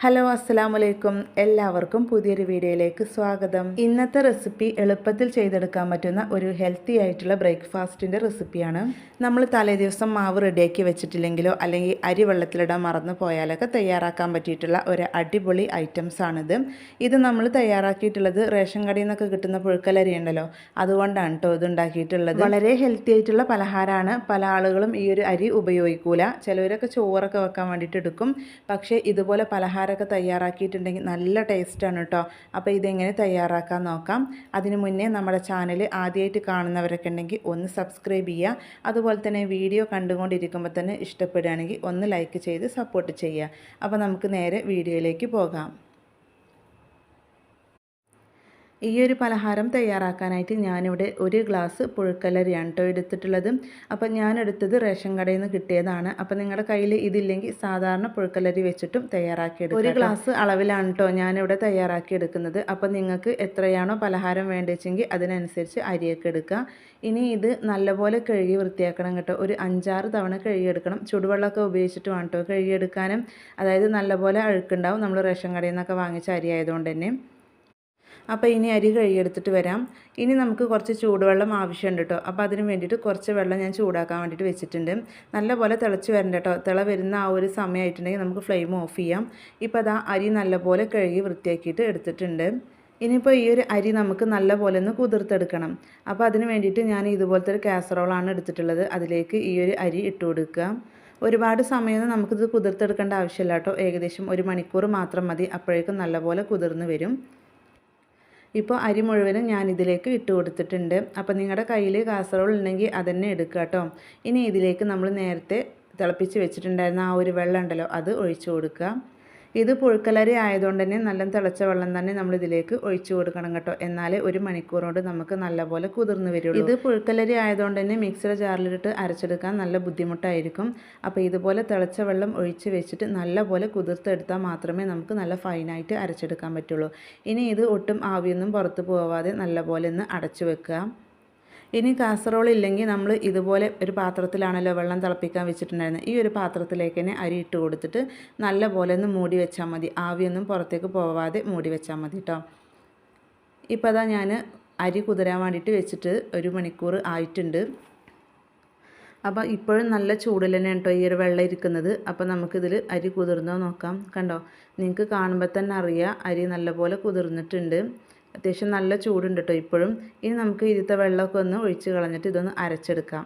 Hello അസ്സലാമലൈക്കും. എല്ലാവർക്കും പുതിയൊരു വീഡിയോയിലേക്ക് സ്വാഗതം. ഇന്നത്തെ റെസിപ്പി എളുപ്പത്തിൽ ചെയ്തെടുക്കാൻ പറ്റുന്ന ഒരു ഹെൽത്തി ആയിട്ടുള്ള ബ്രേക്ക്ഫാസ്റ്റിന്റെ റെസിപ്പിയാണ്. നമ്മൾ തലേ ദിവസം മാവ് റെഡിയാക്കി വെച്ചിട്ടില്ലെങ്കിലോ അല്ലെങ്കിൽ അരി വെള്ളത്തിലിടാൻ മറന്നു പോയാലൊക്കെ തയ്യാറാക്കാൻ പറ്റിയിട്ടുള്ള ഒരു അടിപൊളി ഐറ്റംസ് ആണിത്. ഇത് നമ്മൾ തയ്യാറാക്കിയിട്ടുള്ളത് റേഷൻ കടയിൽ നിന്നൊക്കെ കിട്ടുന്ന പുഴുക്കലരി ഉണ്ടല്ലോ അതുകൊണ്ടാണ് കേട്ടോ ഇത് ഉണ്ടാക്കിയിട്ടുള്ളത്. വളരെ ഹെൽത്തി ആയിട്ടുള്ള പലഹാരമാണ്. പല ആളുകളും ഈ ഒരു അരി ഉപയോഗിക്കൂല. ചിലവരൊക്കെ ചോറൊക്കെ വെക്കാൻ വേണ്ടിയിട്ട് എടുക്കും. പക്ഷേ ഇതുപോലെ പലഹാരമൊക്കെ തയ്യാറാക്കിയിട്ടുണ്ടെങ്കിൽ നല്ല ടേസ്റ്റാണ് കേട്ടോ അപ്പോൾ ഇതെങ്ങനെ തയ്യാറാക്കാൻ നോക്കാം. അതിന് മുന്നേ നമ്മുടെ ചാനൽ ആദ്യമായിട്ട് കാണുന്നവരൊക്കെ ഉണ്ടെങ്കിൽ ഒന്ന് സബ്സ്ക്രൈബ് ചെയ്യുക. അതുപോലെ തന്നെ വീഡിയോ കണ്ടുകൊണ്ടിരിക്കുമ്പോൾ തന്നെ ഇഷ്ടപ്പെടുകയാണെങ്കിൽ ഒന്ന് ലൈക്ക് ചെയ്ത് സപ്പോർട്ട് ചെയ്യുക. അപ്പോൾ നമുക്ക് നേരെ വീഡിയോയിലേക്ക് പോകാം. ഈ ഒരു പലഹാരം തയ്യാറാക്കാനായിട്ട് ഞാനിവിടെ ഒരു ഗ്ലാസ് പുഴുക്കലരിയാണ് കേട്ടോ എടുത്തിട്ടുള്ളത്. അപ്പം ഞാനെടുത്തത് റേഷൻ കടയിൽ നിന്ന് കിട്ടിയതാണ്. അപ്പം നിങ്ങളുടെ കയ്യിൽ ഇതില്ലെങ്കിൽ സാധാരണ പുഴുക്കലരി വെച്ചിട്ടും തയ്യാറാക്കിയെടുക്കും ഒരു ഗ്ലാസ് അളവിലാണ് കേട്ടോ ഞാനിവിടെ തയ്യാറാക്കി എടുക്കുന്നത്. അപ്പം നിങ്ങൾക്ക് എത്രയാണോ പലഹാരം വേണ്ടിച്ചെങ്കിൽ അതിനനുസരിച്ച് അരിയൊക്കെ എടുക്കുക. ഇനി ഇത് നല്ലപോലെ കഴുകി വൃത്തിയാക്കണം കേട്ടോ. ഒരു അഞ്ചാറ് തവണ കഴുകിയെടുക്കണം. ചുടുവെള്ളമൊക്കെ ഉപയോഗിച്ചിട്ട് വേണം കേട്ടോ കഴുകിയെടുക്കാനും. അതായത് നല്ലപോലെ അഴുക്കുണ്ടാവും. നമ്മൾ റേഷൻ കടയിൽ നിന്നൊക്കെ വാങ്ങിച്ച അരി ആയതുകൊണ്ട് തന്നെ. അപ്പോൾ ഇനി അരി കഴുകിയെടുത്തിട്ട് വരാം. ഇനി നമുക്ക് കുറച്ച് ചൂടുവെള്ളം ആവശ്യമുണ്ട് കേട്ടോ. അപ്പോൾ അതിന് വേണ്ടിയിട്ട് കുറച്ച് വെള്ളം ഞാൻ ചൂടാക്കാൻ വേണ്ടിയിട്ട് വെച്ചിട്ടുണ്ട്. നല്ലപോലെ തിളച്ച് വരണ്ട കേട്ടോ. തിള വരുന്ന ആ ഒരു സമയമായിട്ടുണ്ടെങ്കിൽ നമുക്ക് ഫ്ലെയിം ഓഫ് ചെയ്യാം. ഇപ്പോൾ അതാ അരി നല്ലപോലെ കഴുകി വൃത്തിയാക്കിയിട്ട് എടുത്തിട്ടുണ്ട്. ഇനിയിപ്പോൾ ഈ ഒരു അരി നമുക്ക് നല്ലപോലെ ഒന്ന് കുതിർത്തെടുക്കണം. അപ്പോൾ അതിന് വേണ്ടിയിട്ട് ഞാൻ ഇതുപോലത്തെ ഒരു കാസറോളാണ് എടുത്തിട്ടുള്ളത്. അതിലേക്ക് ഈ ഒരു അരി ഇട്ട് കൊടുക്കുക. ഒരുപാട് സമയമൊന്നും നമുക്കിത് കുതിർത്തെടുക്കേണ്ട ആവശ്യമില്ല കേട്ടോ. ഏകദേശം ഒരു മണിക്കൂർ മാത്രം മതി. അപ്പോഴേക്കും നല്ലപോലെ കുതിർന്ന് വരും. ഇപ്പോൾ അരി മുഴുവനും ഞാൻ ഇതിലേക്ക് ഇട്ട് കൊടുത്തിട്ടുണ്ട്. അപ്പോൾ നിങ്ങളുടെ കയ്യിൽ കാസറോൾ ഉണ്ടെങ്കിൽ അതന്നെ എടുക്കുക കേട്ടോ ഇനി ഇതിലേക്ക് നമ്മൾ നേരത്തെ തിളപ്പിച്ച് വെച്ചിട്ടുണ്ടായിരുന്ന ആ ഒരു വെള്ളം ഉണ്ടല്ലോ അത് ഒഴിച്ച് കൊടുക്കുക ഇത് പുഴുക്കലരി ആയതുകൊണ്ട് തന്നെ നല്ല തിളച്ച വെള്ളം തന്നെ നമ്മൾ ഇതിലേക്ക് ഒഴിച്ചു കൊടുക്കണം കേട്ടോ. എന്നാലേ ഒരു മണിക്കൂർ കൊണ്ട് നമുക്ക് നല്ലപോലെ കുതിർന്ന് വരുള്ളൂ. ഇത് പുഴുക്കലരി ആയതുകൊണ്ട് തന്നെ മിക്സിയുടെ ജാറിലിട്ട് അരച്ചെടുക്കാൻ നല്ല ബുദ്ധിമുട്ടായിരിക്കും. അപ്പോൾ ഇതുപോലെ തിളച്ച വെള്ളം ഒഴിച്ച് വെച്ചിട്ട് നല്ലപോലെ കുതിർത്തെടുത്താൽ മാത്രമേ നമുക്ക് നല്ല ഫൈനായിട്ട് അരച്ചെടുക്കാൻ പറ്റുള്ളൂ. ഇനി ഇത് ഒട്ടും ആവിയൊന്നും പുറത്ത് പോവാതെ നല്ലപോലെ ഒന്ന് അടച്ചു വെക്കുക. ഇനി കാസറോൾ ഇല്ലെങ്കിൽ നമ്മൾ ഇതുപോലെ ഒരു പാത്രത്തിലാണല്ലോ വെള്ളം തിളപ്പിക്കാൻ വെച്ചിട്ടുണ്ടായിരുന്നത് ഈ ഒരു പാത്രത്തിലേക്ക് തന്നെ അരി ഇട്ട് കൊടുത്തിട്ട് നല്ല പോലെ ഒന്ന് മൂടി വെച്ചാൽ മതി. ആവിയൊന്നും പുറത്തേക്ക് പോവാതെ മൂടി വെച്ചാൽ മതി കേട്ടോ ഇപ്പോൾ അതാ ഞാൻ അരി കുതിരാൻ വേണ്ടിയിട്ട് വെച്ചിട്ട് ഒരു മണിക്കൂർ ആയിട്ടുണ്ട്. അപ്പോൾ ഇപ്പോഴും നല്ല ചൂടിൽ തന്നെയാണ് കേട്ടോ ഈ ഒരു വെള്ളം ഇരിക്കുന്നത്. അപ്പോൾ നമുക്കിതിൽ അരി കുതിർന്നോ നോക്കാം. കണ്ടോ? നിങ്ങൾക്ക് കാണുമ്പോൾ തന്നെ അറിയാം അരി നല്ലപോലെ കുതിർന്നിട്ടുണ്ട്. അത്യാവശ്യം നല്ല ചൂടുണ്ട് കേട്ടോ ഇപ്പോഴും ഇനി നമുക്ക് ഇരുത്ത വെള്ളമൊക്കെ ഒന്ന് ഒഴിച്ച് കളഞ്ഞിട്ട് ഇതൊന്ന് അരച്ചെടുക്കാം.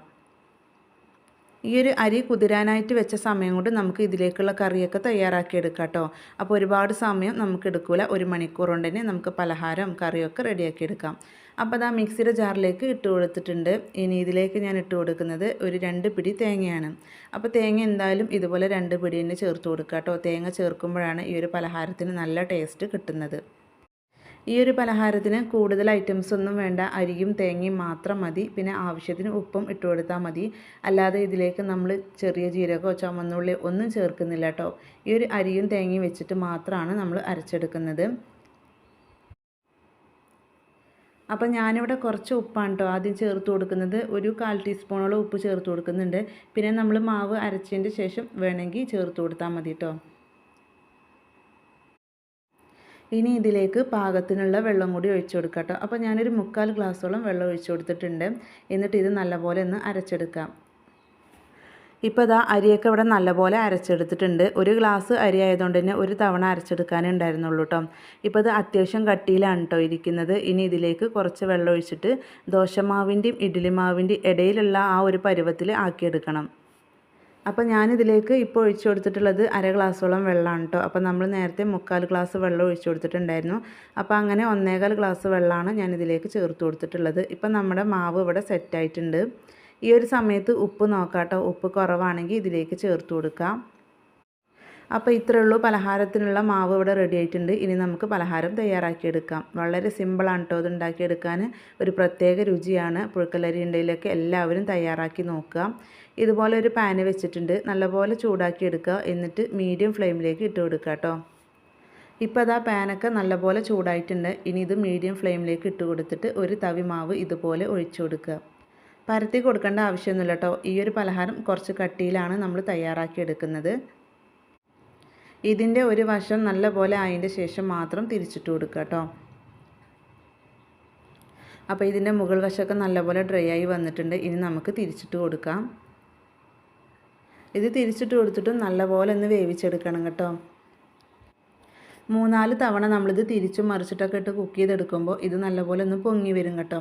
ഈ ഒരു അരി കുതിരാനായിട്ട് വെച്ച സമയം കൊണ്ട് നമുക്ക് ഇതിലേക്കുള്ള കറിയൊക്കെ തയ്യാറാക്കി എടുക്കാം കേട്ടോ അപ്പോൾ ഒരുപാട് സമയം നമുക്ക് എടുക്കില്ല ഒരു മണിക്കൂർ കൊണ്ട് തന്നെ നമുക്ക് പലഹാരം കറിയൊക്കെ റെഡിയാക്കി എടുക്കാം. അപ്പോൾ അതാ മിക്സിയുടെ ജാറിലേക്ക് ഇട്ട് കൊടുത്തിട്ടുണ്ട്. ഇനി ഇതിലേക്ക് ഞാൻ ഇട്ട് കൊടുക്കുന്നത് ഒരു രണ്ട് പിടി തേങ്ങയാണ്. അപ്പോൾ തേങ്ങ എന്തായാലും ഇതുപോലെ രണ്ട് പിടി തന്നെ ചേർത്ത് കൊടുക്കുക കേട്ടോ തേങ്ങ ചേർക്കുമ്പോഴാണ് ഈ ഒരു പലഹാരത്തിന് നല്ല ടേസ്റ്റ് കിട്ടുന്നത്. ഈ ഒരു പലഹാരത്തിന് കൂടുതൽ ഐറ്റംസ് ഒന്നും വേണ്ട. അരിയും തേങ്ങയും മാത്രം മതി. പിന്നെ ആവശ്യത്തിന് ഉപ്പും ഇട്ട് കൊടുത്താൽ മതി. അല്ലാതെ ഇതിലേക്ക് നമ്മൾ ചെറിയ ജീരകമോ ചുമന്നുള്ളി ഒന്നും ചേർക്കുന്നില്ല കേട്ടോ. ഈ ഒരു അരിയും തേങ്ങയും വെച്ചിട്ട് മാത്രമാണ് നമ്മൾ അരച്ചെടുക്കുന്നത്. അപ്പം ഞാനിവിടെ കുറച്ച് ഉപ്പാണ് കേട്ടോ ആദ്യം ചേർത്ത് കൊടുക്കുന്നത്. ഒരു കാൽ ടീസ്പൂണോളം ഉപ്പ് ചേർത്ത് കൊടുക്കുന്നുണ്ട്. പിന്നെ നമ്മൾ മാവ് അരച്ചതിന്റെ ശേഷം വേണമെങ്കിൽ ചേർത്ത് കൊടുത്താൽ മതി കേട്ടോ. ഇനി ഇതിലേക്ക് പാകത്തിനുള്ള വെള്ളം കൂടി ഒഴിച്ചു കൊടുക്കാം കേട്ടോ. അപ്പോൾ ഞാനൊരു മുക്കാൽ ഗ്ലാസ്സോളം വെള്ളം ഒഴിച്ചു കൊടുത്തിട്ടുണ്ട്. എന്നിട്ട് ഇത് നല്ലപോലെ ഒന്ന് അരച്ചെടുക്കാം. ഇപ്പോൾ ഇതാ അരിയൊക്കെ ഇവിടെ നല്ലപോലെ അരച്ചെടുത്തിട്ടുണ്ട്. ഒരു ഗ്ലാസ് അരി ആയതുകൊണ്ട് തന്നെ ഒരു തവണ അരച്ചെടുക്കാനേ ഉണ്ടായിരുന്നുള്ളൂ കേട്ടോ. ഇപ്പോൾ ഇത് അത്യാവശ്യം കട്ടിയിലാണ് കേട്ടോ ഇരിക്കുന്നത്. ഇനി ഇതിലേക്ക് കുറച്ച് വെള്ളം ഒഴിച്ചിട്ട് ദോശമാവിന്റെയും ഇഡ്ഡലി മാവിന്റെയും ഇടയിലുള്ള ആ ഒരു പരുവത്തിൽ ആക്കിയെടുക്കണം. അപ്പോൾ ഞാനിതിലേക്ക് ഇപ്പോൾ ഒഴിച്ചു കൊടുത്തിട്ടുള്ളത് അര ഗ്ലാസ്സോളം വെള്ളമാണ് കേട്ടോ അപ്പോൾ നമ്മൾ നേരത്തെ മുക്കാൽ ഗ്ലാസ് വെള്ളം ഒഴിച്ചു കൊടുത്തിട്ടുണ്ടായിരുന്നു. അപ്പോൾ അങ്ങനെ ഒന്നേകാൽ ഗ്ലാസ് വെള്ളമാണ് ഞാനിതിലേക്ക് ചേർത്ത് കൊടുത്തിട്ടുള്ളത്. ഇപ്പം നമ്മുടെ മാവ് ഇവിടെ സെറ്റായിട്ടുണ്ട് ഈ ഒരു സമയത്ത് ഉപ്പ് നോക്കാട്ടോ. ഉപ്പ് കുറവാണെങ്കിൽ ഇതിലേക്ക് ചേർത്ത് കൊടുക്കാം. അപ്പോൾ ഇത്രയേ ഉള്ളൂ. പലഹാരത്തിനുള്ള മാവ് ഇവിടെ റെഡി ആയിട്ടുണ്ട്. ഇനി നമുക്ക് പലഹാരം തയ്യാറാക്കിയെടുക്കാം. വളരെ സിമ്പിളാണ് കേട്ടോ അത് ഉണ്ടാക്കിയെടുക്കാൻ. ഒരു പ്രത്യേക രുചിയാണ്. പുഴുക്കലരി ഉണ്ടയിലൊക്കെ എല്ലാവരും തയ്യാറാക്കി നോക്കുക. ഇതുപോലെ ഒരു പാന് വെച്ചിട്ടുണ്ട്. നല്ലപോലെ ചൂടാക്കിയെടുക്കുക. എന്നിട്ട് മീഡിയം ഫ്ലെയിമിലേക്ക് ഇട്ട് കൊടുക്കുക കേട്ടോ ഇപ്പോൾ അതാ പാനൊക്കെ നല്ലപോലെ ചൂടായിട്ടുണ്ട്. ഇനി ഇത് മീഡിയം ഫ്ലെയിമിലേക്ക് ഇട്ട് കൊടുത്തിട്ട് ഒരു തവി മാവ് ഇതുപോലെ ഒഴിച്ചു കൊടുക്കുക. പരത്തി കൊടുക്കേണ്ട ആവശ്യമൊന്നുമില്ല കേട്ടോ ഈ ഒരു പലഹാരം കുറച്ച് കട്ടിയിലാണ് നമ്മൾ തയ്യാറാക്കി എടുക്കുന്നത് ഇതിന്റെ ഒരു വശം നല്ലപോലെ ആയതിന്റെ ശേഷം മാത്രം തിരിച്ചിട്ട് കൊടുക്കുക കേട്ടോ. അപ്പോൾ ഇതിന്റെ മുകൾ വശമൊക്കെ നല്ലപോലെ ഡ്രൈ ആയി വന്നിട്ടുണ്ട്. ഇനി നമുക്ക് തിരിച്ചിട്ട് കൊടുക്കാം. ഇത് തിരിച്ചിട്ട് കൊടുത്തിട്ട് നല്ലപോലെ ഒന്ന് വേവിച്ചെടുക്കണം കേട്ടോ. മൂന്നാൽ തവണ നമ്മളിത് തിരിച്ചും മറിച്ചിട്ടൊക്കെ ഇട്ട് കുക്ക് ചെയ്തെടുക്കുമ്പോൾ ഇത് നല്ലപോലെ ഒന്ന് പൊങ്ങി വരും കേട്ടോ.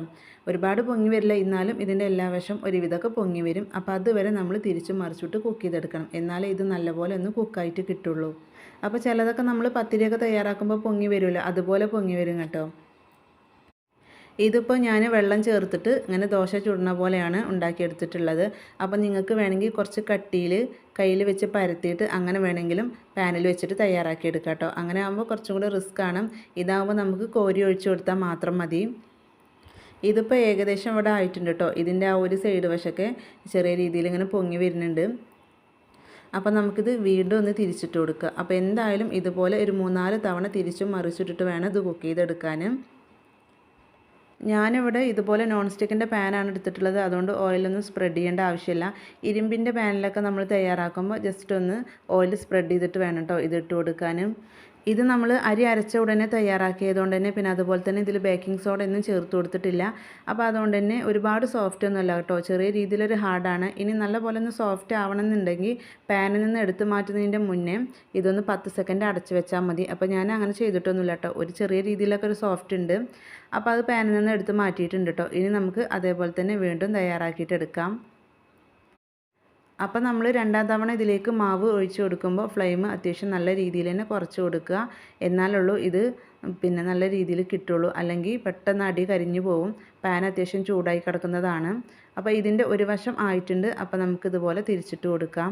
ഒരുപാട് പൊങ്ങി വരില്ല എന്നാലും ഇതിന്റെ എല്ലാ വശം ഒരുവിധമൊക്കെ പൊങ്ങി വരും. അപ്പോൾ അതുവരെ നമ്മൾ തിരിച്ചും മറിച്ചിട്ട് കുക്ക് ചെയ്തെടുക്കണം. എന്നാലേ ഇത് നല്ലപോലെ ഒന്ന് കുക്കായിട്ട് കിട്ടുള്ളൂ. അപ്പോൾ ചിലതൊക്കെ നമ്മൾ പത്തിരിയൊക്കെ തയ്യാറാക്കുമ്പോൾ പൊങ്ങി വരുമല്ലോ അതുപോലെ പൊങ്ങി വരും കേട്ടോ. ഇതിപ്പോൾ ഞാൻ വെള്ളം ചേർത്തിട്ട് ഇങ്ങനെ ദോശ ചുടുന്ന പോലെയാണ് ഉണ്ടാക്കിയെടുത്തിട്ടുള്ളത്. അപ്പോൾ നിങ്ങൾക്ക് വേണമെങ്കിൽ കുറച്ച് കട്ടിയിൽ കയ്യിൽ വെച്ച് പരത്തിയിട്ട് അങ്ങനെ വേണമെങ്കിലും പാനിൽ വെച്ചിട്ട് തയ്യാറാക്കി എടുക്കാം കേട്ടോ അങ്ങനെ ആകുമ്പോൾ കുറച്ചും കൂടി റിസ്ക് ആണ്. ഇതാകുമ്പോൾ നമുക്ക് കോരി ഒഴിച്ചു കൊടുത്താൽ മാത്രം മതി. ഇതിപ്പോൾ ഏകദേശം ഇവിടെ ആയിട്ടുണ്ട് കേട്ടോ ഇതിന്റെ ആ ഒരു സൈഡ് വശമൊക്കെ ചെറിയ രീതിയിൽ ഇങ്ങനെ പൊങ്ങി വരുന്നുണ്ട്. അപ്പോൾ നമുക്കിത് വീണ്ടും ഒന്ന് തിരിച്ചിട്ട് കൊടുക്കുക അപ്പോൾ എന്തായാലും ഇതുപോലെ ഒരു മൂന്നാൽ തവണ തിരിച്ചും മറിച്ചിട്ടിട്ട് വേണം ഇത് കുക്ക് ചെയ്തെടുക്കാൻ ഞാനിവിടെ ഇതുപോലെ നോൺ സ്റ്റിക്കിന്റെ പാനാണ് എടുത്തിട്ടുള്ളത്. അതുകൊണ്ട് ഓയിലൊന്നും സ്പ്രെഡ് ചെയ്യേണ്ട ആവശ്യമില്ല. ഇരുമ്പിന്റെ പാനിലൊക്കെ നമ്മൾ തയ്യാറാക്കുമ്പോൾ ജസ്റ്റ് ഒന്ന് ഓയിൽ സ്പ്രെഡ് ചെയ്തിട്ട് വേണം കേട്ടോ ഇതിട്ട് കൊടുക്കാനും. ഇത് നമ്മൾ അരി അരച്ച ഉടനെ തയ്യാറാക്കിയതുകൊണ്ട് തന്നെ പിന്നെ അതുപോലെ തന്നെ ഇതിൽ ബേക്കിംഗ് സോഡ ഒന്നും ചേർത്ത് കൊടുത്തിട്ടില്ല. അപ്പോൾ അതുകൊണ്ട് തന്നെ ഒരുപാട് സോഫ്റ്റ് ഒന്നുമല്ല കേട്ടോ. ചെറിയ രീതിയിലൊരു ഹാർഡാണ് ഇനി നല്ല പോലെ ഒന്ന് സോഫ്റ്റ് ആവണമെന്നുണ്ടെങ്കിൽ പാനിൽ നിന്ന് എടുത്തു മാറ്റുന്നതിന്റെ മുന്നേ ഇതൊന്ന് പത്ത് സെക്കൻഡ് അടച്ചു വെച്ചാൽ മതി. അപ്പോൾ ഞാൻ അങ്ങനെ ചെയ്തിട്ടൊന്നുമില്ല കേട്ടോ. ഒരു ചെറിയ രീതിയിലൊക്കെ ഒരു സോഫ്റ്റ് ഉണ്ട്. അപ്പോൾ അത് പാനിൽ നിന്ന് എടുത്ത് മാറ്റിയിട്ടുണ്ട് കേട്ടോ. ഇനി നമുക്ക് അതേപോലെ തന്നെ വീണ്ടും തയ്യാറാക്കിയിട്ട് എടുക്കാം. അപ്പോൾ നമ്മൾ രണ്ടാം തവണ ഇതിലേക്ക് മാവ് ഒഴിച്ച് കൊടുക്കുമ്പോൾ ഫ്ലെയിം അത്യാവശ്യം നല്ല രീതിയിൽ തന്നെ കുറച്ച് കൊടുക്കുക. എന്നാലുള്ളൂ ഇത് പിന്നെ നല്ല രീതിയിൽ കിട്ടുള്ളൂ. അല്ലെങ്കിൽ പെട്ടെന്ന് അടി കരിഞ്ഞു പോവും. പാൻ അത്യാവശ്യം ചൂടായി കിടക്കുന്നതാണ്. അപ്പോൾ ഇതിന്റെ ഒരു വശം ആയിട്ടുണ്ട്. അപ്പോൾ നമുക്കിതുപോലെ തിരിച്ചിട്ട് കൊടുക്കാം.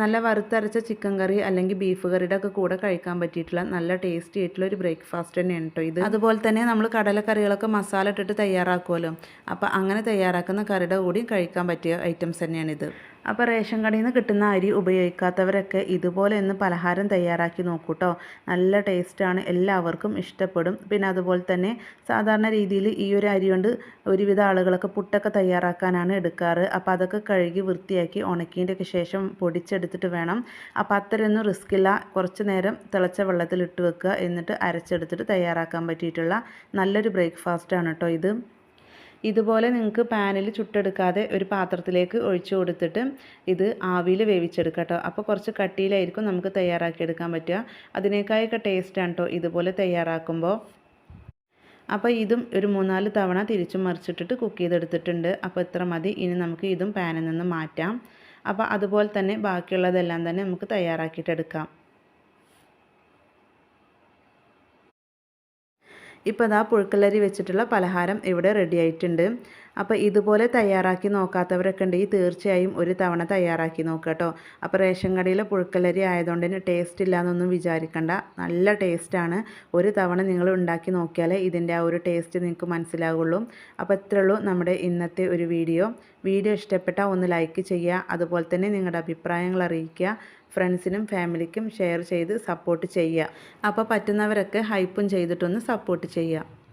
നല്ല വറുത്തരച്ച ചിക്കൻ കറി അല്ലെങ്കിൽ ബീഫ് കറിയുടെ ഒക്കെ കൂടെ കഴിക്കാൻ പറ്റിയിട്ടുള്ള നല്ല ടേസ്റ്റി ആയിട്ടുള്ള ഒരു ബ്രേക്ക്ഫാസ്റ്റ് തന്നെയാണ് കേട്ടോ ഇത്. അതുപോലെ തന്നെ നമ്മൾ കടലക്കറികളൊക്കെ മസാല ഇട്ടിട്ട് തയ്യാറാക്കുമല്ലോ അപ്പോൾ അങ്ങനെ തയ്യാറാക്കുന്ന കറിയുടെ കൂടി കഴിക്കാൻ പറ്റിയ ഐറ്റംസ് തന്നെയാണിത് അപ്പോൾ റേഷൻ കടയിൽ നിന്ന് കിട്ടുന്ന അരി ഉപയോഗിക്കാത്തവരൊക്കെ ഇതുപോലെ ഒന്ന് പലഹാരം തയ്യാറാക്കി നോക്കൂട്ടോ. നല്ല ടേസ്റ്റാണ് എല്ലാവർക്കും ഇഷ്ടപ്പെടും. പിന്നെ അതുപോലെ തന്നെ സാധാരണ രീതിയിൽ ഈ ഒരു അരി കൊണ്ട് ഒരുവിധ ആളുകളൊക്കെ പുട്ടൊക്കെ തയ്യാറാക്കാനാണ് എടുക്കാറ്. അപ്പോൾ അതൊക്കെ കഴുകി വൃത്തിയാക്കി ഉണക്കിയതിന്റെയൊക്കെ ശേഷം പൊടിച്ചെടുത്തിട്ട് വേണം. അപ്പോൾ അത്രയൊന്നും റിസ്ക് ഇല്ല. കുറച്ച് നേരം തിളച്ച വെള്ളത്തിൽ ഇട്ട് വെക്കുക. എന്നിട്ട് അരച്ചെടുത്തിട്ട് തയ്യാറാക്കാൻ പറ്റിയിട്ടുള്ള നല്ലൊരു ബ്രേക്ക്ഫാസ്റ്റാണ് കേട്ടോ ഇത്. ഇതുപോലെ നിങ്ങൾക്ക് പാനിൽ ചുട്ടെടുക്കാതെ ഒരു പാത്രത്തിലേക്ക് ഒഴിച്ചു കൊടുത്തിട്ട് ഇത് ആവിയിൽ വേവിച്ചെടുക്കാം കേട്ടോ. അപ്പോൾ കുറച്ച് കട്ടിയിലായിരിക്കും നമുക്ക് തയ്യാറാക്കിയെടുക്കാൻ പറ്റുക. അതിനേക്കായൊക്കെ ടേസ്റ്റാണ് കേട്ടോ ഇതുപോലെ തയ്യാറാക്കുമ്പോൾ. അപ്പോൾ ഇതും ഒരു മൂന്നാൽ തവണ തിരിച്ചും മറിച്ചിട്ടിട്ട് കുക്ക് ചെയ്തെടുത്തിട്ടുണ്ട്. അപ്പോൾ ഇത്ര മതി. ഇനി നമുക്ക് ഇതും പാനിൽ നിന്ന് മാറ്റാം. അപ്പോൾ അതുപോലെ തന്നെ ബാക്കിയുള്ളതെല്ലാം തന്നെ നമുക്ക് തയ്യാറാക്കിയിട്ടെടുക്കാം ഇപ്പോൾ അതാ പുഴുക്കലരി വെച്ചിട്ടുള്ള പലഹാരം ഇവിടെ റെഡി ആയിട്ടുണ്ട്. അപ്പോൾ ഇതുപോലെ തയ്യാറാക്കി നോക്കാത്തവരൊക്കെ ഉണ്ടെങ്കിൽ തീർച്ചയായും ഒരു തവണ തയ്യാറാക്കി നോക്കുക കേട്ടോ. അപ്പോൾ റേഷൻ കടയിലെ പുഴുക്കലരി ആയതുകൊണ്ട് തന്നെ ടേസ്റ്റ് ഇല്ലയെന്നൊന്നും വിചാരിക്കണ്ട. നല്ല ടേസ്റ്റാണ് ഒരു തവണ നിങ്ങൾ ഉണ്ടാക്കി നോക്കിയാലേ ഇതിന്റെ ആ ഒരു ടേസ്റ്റ് നിങ്ങൾക്ക് മനസ്സിലാവുള്ളൂ. അപ്പോൾ ഇത്രേ ഉള്ളൂ നമ്മുടെ ഇന്നത്തെ ഒരു വീഡിയോ. വീഡിയോ ഇഷ്ടപ്പെട്ടാൽ ഒന്ന് ലൈക്ക് ചെയ്യുക. അതുപോലെ തന്നെ നിങ്ങളുടെ അഭിപ്രായങ്ങൾ അറിയിക്കുക. ഫ്രണ്ട്സിനും ഫാമിലിക്കും ഷെയർ ചെയ്ത് സപ്പോർട്ട് ചെയ്യുക. അപ്പോൾ പറ്റുന്നവരൊക്കെ ഹൈപ്പും ചെയ്തിട്ടൊന്ന് സപ്പോർട്ട് ചെയ്യുക.